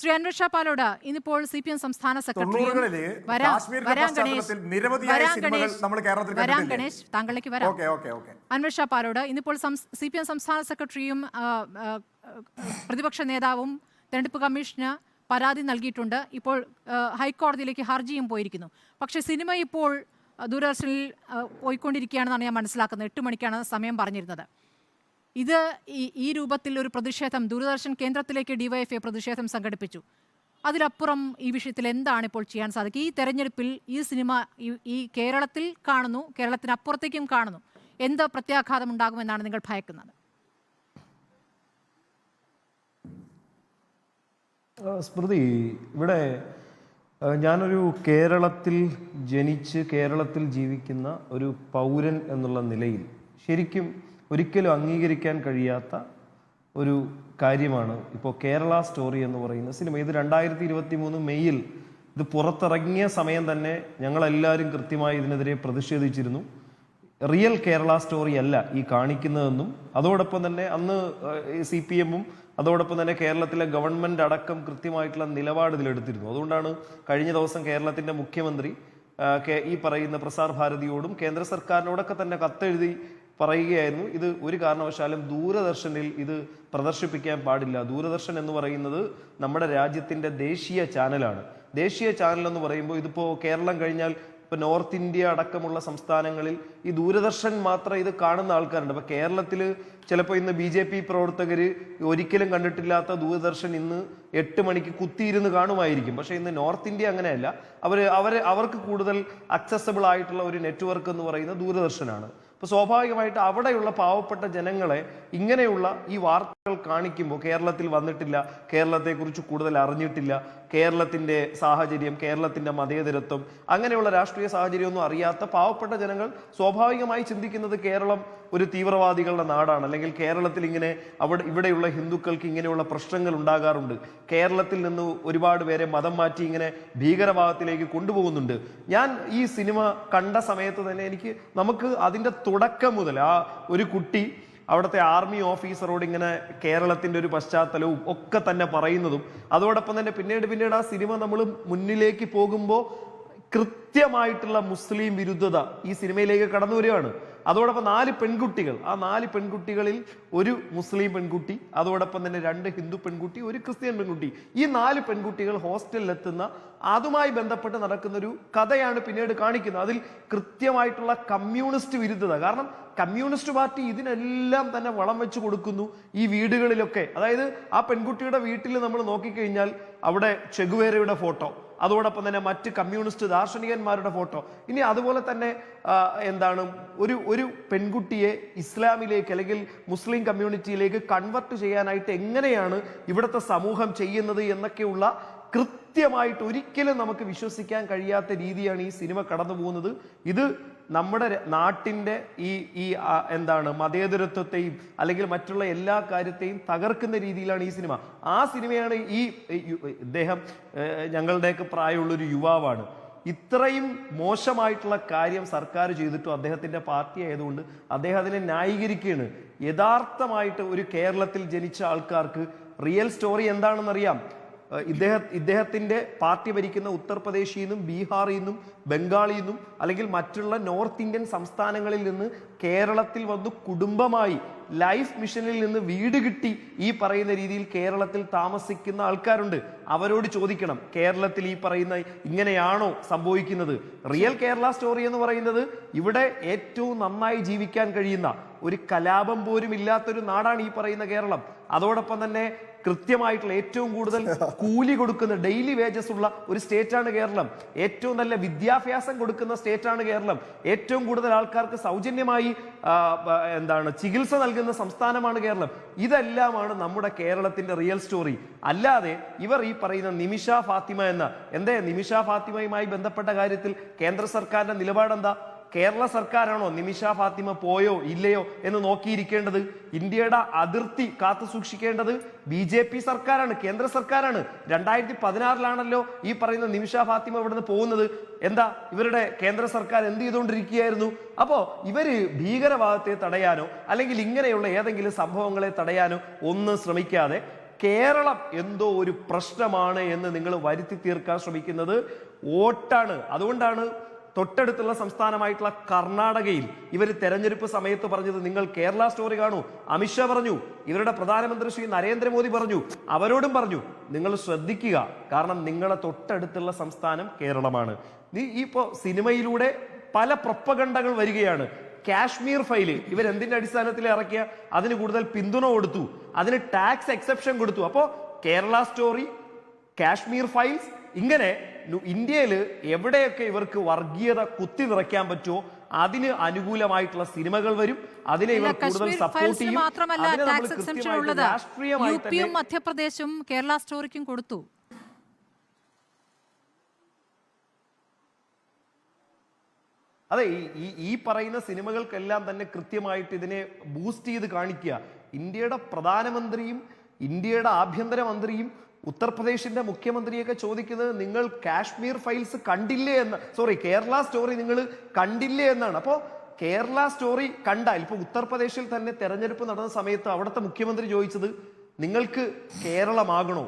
ശ്രീ അൻവർ ഷാ പാലോട് ഇന്നിപ്പോൾ C P M സംസ്ഥാന secretary വരാം ഗണേഷ്. താങ്കളിലേക്ക് വരാം അൻവർ ഷാ പാലോട് ഇന്നിപ്പോൾ സി പി എം സംസ്ഥാന സെക്രട്ടറിയും പ്രതിപക്ഷ നേതാവും തെരഞ്ഞെടുപ്പ് കമ്മീഷന് പരാതി നൽകിയിട്ടുണ്ട്. ഇപ്പോൾ ഹൈക്കോടതിയിലേക്ക് ഹർജിയും പോയിരിക്കുന്നു. പക്ഷേ സിനിമ ഇപ്പോൾ ദൂരദർശനിൽ പോയിക്കൊണ്ടിരിക്കുകയാണെന്നാണ് ഞാൻ മനസ്സിലാക്കുന്നത്. എട്ട് മണിക്കാണ് സമയം പറഞ്ഞിരുന്നത്. ഇത് ഈ രൂപത്തിൽ ഒരു പ്രതിഷേധം ദൂരദർശൻ കേന്ദ്രത്തിലേക്ക് ഡിവൈഎഫ്ഐ പ്രതിഷേധം സംഘടിപ്പിച്ചു. അതിലപ്പുറം ഈ വിഷയത്തിൽ എന്താണ് ഇപ്പോൾ ചെയ്യാൻ സാധിക്കുക? ഈ തെരഞ്ഞെടുപ്പിൽ ഈ സിനിമ ഈ- കേരളത്തിൽ കാണുന്നു കേരളത്തിനപ്പുറത്തേക്കും കാണുന്നു. എന്ത് പ്രത്യാഘാതം ഉണ്ടാകുമെന്നാണ് നിങ്ങൾ ഭയക്കുന്നത്? സ്മൃതി ഇവിടെ ഞാനൊരു കേരളത്തിൽ ജനിച്ച് കേരളത്തിൽ ജീവിക്കുന്ന ഒരു പൗരൻ എന്നുള്ള നിലയിൽ ശരിക്കും ഒരിക്കലും അംഗീകരിക്കാൻ കഴിയാത്ത ഒരു കാര്യമാണ് ഇപ്പോൾ കേരള സ്റ്റോറി എന്ന് പറയുന്ന സിനിമ. ഇത് രണ്ടായിരത്തി ഇരുപത്തി മൂന്ന് മെയ്യിൽ ഇത് പുറത്തിറങ്ങിയ സമയം തന്നെ ഞങ്ങളെല്ലാവരും കൃത്യമായി ഇതിനെതിരെ പ്രതിഷേധിച്ചിരുന്നു. റിയൽ കേരള സ്റ്റോറി അല്ല ഈ കാണിക്കുന്നതെന്നും അതോടൊപ്പം തന്നെ അന്ന് സി പി എമ്മും അതോടൊപ്പം തന്നെ കേരളത്തിലെ ഗവൺമെന്റ് അടക്കം കൃത്യമായിട്ടുള്ള നിലപാട് ഇതിലെടുത്തിരുന്നു. അതുകൊണ്ടാണ് കഴിഞ്ഞ ദിവസം കേരളത്തിന്റെ മുഖ്യമന്ത്രി ഈ പറയുന്ന പ്രസാർ ഭാരതിയോടും കേന്ദ്ര സർക്കാരിനോടൊക്കെ തന്നെ കത്തെഴുതി പറയുകയായിരുന്നു. ഇത് ഒരു കാരണവശാലും ദൂരദർശനിൽ ഇത് പ്രദർശിപ്പിക്കാൻ പാടില്ല. ദൂരദർശൻ എന്ന് പറയുന്നത് നമ്മുടെ രാജ്യത്തിന്റെ ദേശീയ ചാനലാണ്. ദേശീയ ചാനൽ എന്ന് പറയുമ്പോൾ ഇതിപ്പോൾ കേരളം കഴിഞ്ഞാൽ ഇപ്പൊ നോർത്ത് ഇന്ത്യ അടക്കമുള്ള സംസ്ഥാനങ്ങളിൽ ഈ ദൂരദർശൻ മാത്രം ഇത് കാണുന്ന ആൾക്കാരുണ്ട്. അപ്പൊ കേരളത്തിൽ ചിലപ്പോൾ ഇന്ന് ബി ജെ പി പ്രവർത്തകർ ഒരിക്കലും കണ്ടിട്ടില്ലാത്ത ദൂരദർശൻ ഇന്ന് എട്ട് മണിക്ക് കുത്തിയിരുന്ന് കാണുമായിരിക്കും. പക്ഷേ ഇന്ന് നോർത്ത് ഇന്ത്യ അങ്ങനെയല്ല. അവർ അവർ അവർക്ക് കൂടുതൽ അക്സസബിൾ ആയിട്ടുള്ള ഒരു നെറ്റ്വർക്ക് എന്ന് പറയുന്നത് ദൂരദർശനാണ്. അപ്പൊ സ്വാഭാവികമായിട്ട് അവിടെയുള്ള പാവപ്പെട്ട ജനങ്ങളെ ഇങ്ങനെയുള്ള ഈ വാർത്തകൾ കാണിക്കുമ്പോൾ കേരളത്തിൽ വന്നിട്ടില്ല കേരളത്തെക്കുറിച്ച് കൂടുതൽ അറിഞ്ഞിട്ടില്ല കേരളത്തിന്റെ സാഹചര്യം കേരളത്തിന്റെ മതേതരത്വം അങ്ങനെയുള്ള രാഷ്ട്രീയ സാഹചര്യമൊന്നും അറിയാത്ത പാവപ്പെട്ട ജനങ്ങൾ സ്വാഭാവികമായി ചിന്തിക്കുന്നത് കേരളം ഒരു തീവ്രവാദികളുടെ നാടാണ്. അല്ലെങ്കിൽ കേരളത്തിൽ ഇങ്ങനെ അവിടെ ഇവിടെയുള്ള ഹിന്ദുക്കൾക്ക് ഇങ്ങനെയുള്ള പ്രശ്നങ്ങൾ ഉണ്ടാകാറുണ്ട്. കേരളത്തിൽ നിന്ന് ഒരുപാട് പേരെ മതം മാറ്റി ഇങ്ങനെ ഭീകരവാദത്തിലേക്ക് കൊണ്ടുപോകുന്നുണ്ട്. ഞാൻ ഈ സിനിമ കണ്ട സമയത്ത് തന്നെ എനിക്ക് നമുക്ക് അതിന്റെ തുടക്കം മുതൽ ആ ഒരു കുട്ടി അവിടുത്തെ ആർമി ഓഫീസറോട് ഇങ്ങനെ കേരളത്തിന്റെ ഒരു പശ്ചാത്തലവും ഒക്കെ തന്നെ പറയുന്നതും അതോടൊപ്പം തന്നെ പിന്നീട് പിന്നീട് ആ സിനിമ നമ്മൾ മുന്നിലേക്ക് പോകുമ്പോൾ കൃത്യമായിട്ടുള്ള മുസ്ലിം വിരുദ്ധത ഈ സിനിമയിലേക്ക് കടന്നു വരികയാണ്. അതോടൊപ്പം നാല് പെൺകുട്ടികൾ. ആ നാല് പെൺകുട്ടികളിൽ ഒരു മുസ്ലിം പെൺകുട്ടി അതോടൊപ്പം തന്നെ രണ്ട് ഹിന്ദു പെൺകുട്ടി ഒരു ക്രിസ്ത്യൻ പെൺകുട്ടി. ഈ നാല് പെൺകുട്ടികൾ ഹോസ്റ്റലിൽ എത്തുന്ന അതുമായി ബന്ധപ്പെട്ട് നടക്കുന്ന ഒരു കഥയാണ് പിന്നീട് കാണിക്കുന്നത്. അതിൽ കൃത്യമായിട്ടുള്ള കമ്മ്യൂണിസ്റ്റ് വിരുദ്ധത. കാരണം കമ്മ്യൂണിസ്റ്റ് പാർട്ടി ഇതിനെല്ലാം തന്നെ വളം വെച്ച് കൊടുക്കുന്നു ഈ വീടുകളിലൊക്കെ. അതായത് ആ പെൺകുട്ടിയുടെ വീട്ടിൽ നമ്മൾ നോക്കിക്കഴിഞ്ഞാൽ അവിടെ ചെഗുവേരയുടെ ഫോട്ടോ അതോടൊപ്പം തന്നെ മറ്റ് കമ്മ്യൂണിസ്റ്റ് ദാർശനികന്മാരുടെ ഫോട്ടോ. ഇനി അതുപോലെ തന്നെ എന്താണ് ഒരു ഒരു പെൺകുട്ടിയെ ഇസ്ലാമിലേക്ക് അല്ലെങ്കിൽ മുസ്ലിം കമ്മ്യൂണിറ്റിയിലേക്ക് കൺവെർട്ട് ചെയ്യാനായിട്ട് എങ്ങനെയാണ് ഇവിടുത്തെ സമൂഹം ചെയ്യുന്നത് എന്നൊക്കെയുള്ള കൃത്യമായിട്ട് ഒരിക്കലും നമുക്ക് വിശ്വസിക്കാൻ കഴിയാത്ത രീതിയാണ് ഈ സിനിമ കടന്നു പോകുന്നത്. ഇത് നമ്മുടെ നാട്ടിന്റെ ഈ ഈ എന്താണ് മതേതരത്വത്തെയും അല്ലെങ്കിൽ മറ്റുള്ള എല്ലാ കാര്യത്തെയും തകർക്കുന്ന രീതിയിലാണ് ഈ സിനിമ. ആ സിനിമയാണ് ഈ ഇദ്ദേഹം ഞങ്ങളുടെയൊക്കെ പ്രായമുള്ളൊരു യുവാവാണ്. ഇത്രയും മോശമായിട്ടുള്ള കാര്യം സർക്കാർ ചെയ്തിട്ടും അദ്ദേഹത്തിന്റെ പാർട്ടി ആയതുകൊണ്ട് അദ്ദേഹം അതിനെ ന്യായീകരിക്കുകയാണ്. യഥാർത്ഥമായിട്ട് ഒരു കേരളത്തിൽ ജനിച്ച ആൾക്കാർക്ക് റിയൽ സ്റ്റോറി എന്താണെന്നറിയാം? ഇദ്ദേഹം ഇദ്ദേഹത്തിന്റെ പാർട്ടി ഭരിക്കുന്ന ഉത്തർപ്രദേശിൽ നിന്നും ബീഹാറിൽ നിന്നും ബംഗാളിൽ നിന്നും അല്ലെങ്കിൽ മറ്റുള്ള നോർത്ത് ഇന്ത്യൻ സംസ്ഥാനങ്ങളിൽ നിന്ന് കേരളത്തിൽ വന്ന് കുടുംബമായി ലൈഫ് മിഷനിൽ നിന്ന് വീട് കിട്ടി ഈ പറയുന്ന രീതിയിൽ കേരളത്തിൽ താമസിക്കുന്ന ആൾക്കാരുണ്ട്. അവരോട് ചോദിക്കണം കേരളത്തിൽ ഈ പറയുന്ന ഇങ്ങനെയാണോ സംഭവിക്കുന്നത്? റിയൽ കേരള സ്റ്റോറി എന്ന് പറയുന്നത് ഇവിടെ ഏറ്റവും നന്നായി ജീവിക്കാൻ കഴിയുന്ന ഒരു കലാപം പോലും ഇല്ലാത്തൊരു നാടാണ് ഈ പറയുന്ന കേരളം. അതോടൊപ്പം തന്നെ കൃത്യമായിട്ടുള്ള ഏറ്റവും കൂടുതൽ കൂലി കൊടുക്കുന്ന ഡെയിലി വേജസ് ഉള്ള ഒരു സ്റ്റേറ്റ് ആണ് കേരളം. ഏറ്റവും നല്ല വിദ്യാഭ്യാസം കൊടുക്കുന്ന സ്റ്റേറ്റ് ആണ് കേരളം. ഏറ്റവും കൂടുതൽ ആൾക്കാർക്ക് സൗജന്യമായി എന്താണ് ചികിത്സ നൽകുന്ന സംസ്ഥാനമാണ് കേരളം. ഇതെല്ലാമാണ് നമ്മുടെ കേരളത്തിന്റെ റിയൽ സ്റ്റോറി അല്ലാതെ ഇവർ ഈ പറയുന്ന നിമിഷ ഫാത്തിമ എന്ന എന്തേ നിമിഷ ഫാത്തിമയുമായി ബന്ധപ്പെട്ട കാര്യത്തിൽ കേന്ദ്ര സർക്കാരിന്റെ നിലപാടെന്താ? കേരള സർക്കാരാണോ നിമിഷ ഫാത്തിമ പോയോ ഇല്ലയോ എന്ന് നോക്കിയിരിക്കേണ്ടത്? ഇന്ത്യയുടെ അതിർത്തി കാത്തു സൂക്ഷിക്കേണ്ടത് ബി ജെ പി സർക്കാരാണ് കേന്ദ്ര സർക്കാരാണ്. രണ്ടായിരത്തി പതിനാറിലാണല്ലോ ഈ പറയുന്ന നിമിഷ ഫാത്തിമ ഇവിടുന്ന് പോകുന്നത്. എന്താ ഇവരുടെ കേന്ദ്ര സർക്കാർ എന്ത് ചെയ്തുകൊണ്ടിരിക്കുകയായിരുന്നു? അപ്പോ ഇവർ ഭീകരവാദത്തെ തടയാനോ അല്ലെങ്കിൽ ഇങ്ങനെയുള്ള ഏതെങ്കിലും സംഭവങ്ങളെ തടയാനോ ഒന്നും ശ്രമിക്കാതെ കേരളം എന്തോ ഒരു പ്രശ്നമാണ് എന്ന് നിങ്ങൾ വരുത്തി തീർക്കാൻ ശ്രമിക്കുന്നത്. വോട്ടാണ്. അതുകൊണ്ടാണ് തൊട്ടടുത്തുള്ള സംസ്ഥാനമായിട്ടുള്ള കർണാടകയിൽ ഇവർ തെരഞ്ഞെടുപ്പ് സമയത്ത് പറഞ്ഞത് നിങ്ങൾ കേരള സ്റ്റോറി കാണൂ. അമിത്ഷാ പറഞ്ഞു ഇവരുടെ പ്രധാനമന്ത്രി ശ്രീ നരേന്ദ്രമോദി പറഞ്ഞു അവരോടും പറഞ്ഞു നിങ്ങൾ ശ്രദ്ധിക്കുക കാരണം നിങ്ങളെ തൊട്ടടുത്തുള്ള സംസ്ഥാനം കേരളമാണ്. നീ ഇപ്പോ സിനിമയിലൂടെ പല പ്രൊപ്പഗണ്ടകൾ വരികയാണ്. കാശ്മീർ ഫയൽ ഇവരെന്തിന്റെ അടിസ്ഥാനത്തിൽ ഇറക്കിയ? അതിന് കൂടുതൽ പിന്തുണ കൊടുത്തു അതിന് ടാക്സ് എക്സെപ്ഷൻ കൊടുത്തു. അപ്പോ കേരള സ്റ്റോറി കാശ്മീർ ഫയൽസ് ഇങ്ങനെ ഇന്ത്യയിൽ എവിടെയൊക്കെ ഇവർക്ക് വർഗീയത കുത്തി നിറയ്ക്കാൻ പറ്റുമോ അതിന് അനുകൂലമായിട്ടുള്ള സിനിമകൾ വരും. അതിനെ ഇവർ കൂടുതൽ സപ്പോർട്ട് ചെയ്യും. മാത്രമല്ല രാഷ്ട്രീയമായി മധ്യപ്രദേശും കേരള സ്റ്റോറിക്കും കൊടുത്തു. അതെ ഈ- ഈ ഈ പറയുന്ന സിനിമകൾക്കെല്ലാം തന്നെ കൃത്യമായിട്ട് ഇതിനെ ബൂസ്റ്റ് ചെയ്ത് കാണിക്കുക. ഇന്ത്യയുടെ പ്രധാനമന്ത്രിയും ഇന്ത്യയുടെ ആഭ്യന്തരമന്ത്രിയും ഉത്തർപ്രദേശിന്റെ മുഖ്യമന്ത്രിയൊക്കെ ചോദിക്കുന്നത് നിങ്ങൾ കാശ്മീർ ഫയൽസ് കണ്ടില്ലേ എന്ന്. സോറി കേരള സ്റ്റോറി നിങ്ങൾ കണ്ടില്ലേ എന്നാണ്. അപ്പോൾ കേരള സ്റ്റോറി കണ്ടാൽ ഇപ്പൊ ഉത്തർപ്രദേശിൽ തന്നെ തെരഞ്ഞെടുപ്പ് നടന്ന സമയത്ത് അവിടുത്തെ മുഖ്യമന്ത്രി ചോദിച്ചത് നിങ്ങൾക്ക് കേരളമാകണോ?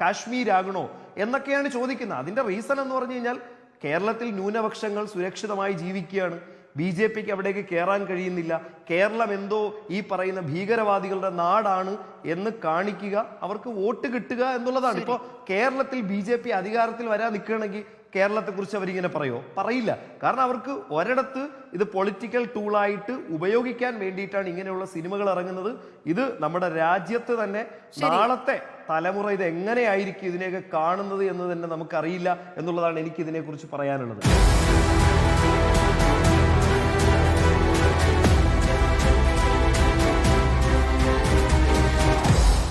കാശ്മീർ ആകണോ എന്നൊക്കെയാണ് ചോദിക്കുന്നത്. അതിന്റെ റീസൺ എന്ന് പറഞ്ഞു കഴിഞ്ഞാൽ കേരളത്തിൽ ന്യൂനപക്ഷങ്ങൾ സുരക്ഷിതമായി ജീവിക്കുകയാണ്. ബി ജെ പിക്ക് അവിടേക്ക് കയറാൻ കഴിയുന്നില്ല. കേരളം എന്തോ ഈ പറയുന്ന ഭീകരവാദികളുടെ നാടാണ് എന്ന് കാണിക്കുക അവർക്ക് വോട്ട് കിട്ടുക എന്നുള്ളതാണ്. ഇപ്പോൾ കേരളത്തിൽ ബി ജെ പി അധികാരത്തിൽ വരാൻ നിൽക്കുകയാണെങ്കിൽ കേരളത്തെ കുറിച്ച് അവരിങ്ങനെ പറയോ? പറയില്ല. കാരണം അവർക്ക് ഒരിടത്ത് ഇത് പൊളിറ്റിക്കൽ ടൂളായിട്ട് ഉപയോഗിക്കാൻ വേണ്ടിയിട്ടാണ് ഇങ്ങനെയുള്ള സിനിമകൾ ഇറങ്ങുന്നത്. ഇത് നമ്മുടെ രാജ്യത്ത് തന്നെ നാളത്തെ തലമുറ ഇത് എങ്ങനെയായിരിക്കും ഇതിനെയൊക്കെ കാണുന്നത് എന്ന് തന്നെ നമുക്കറിയില്ല എന്നുള്ളതാണ് എനിക്ക് ഇതിനെക്കുറിച്ച് പറയാനുള്ളത്.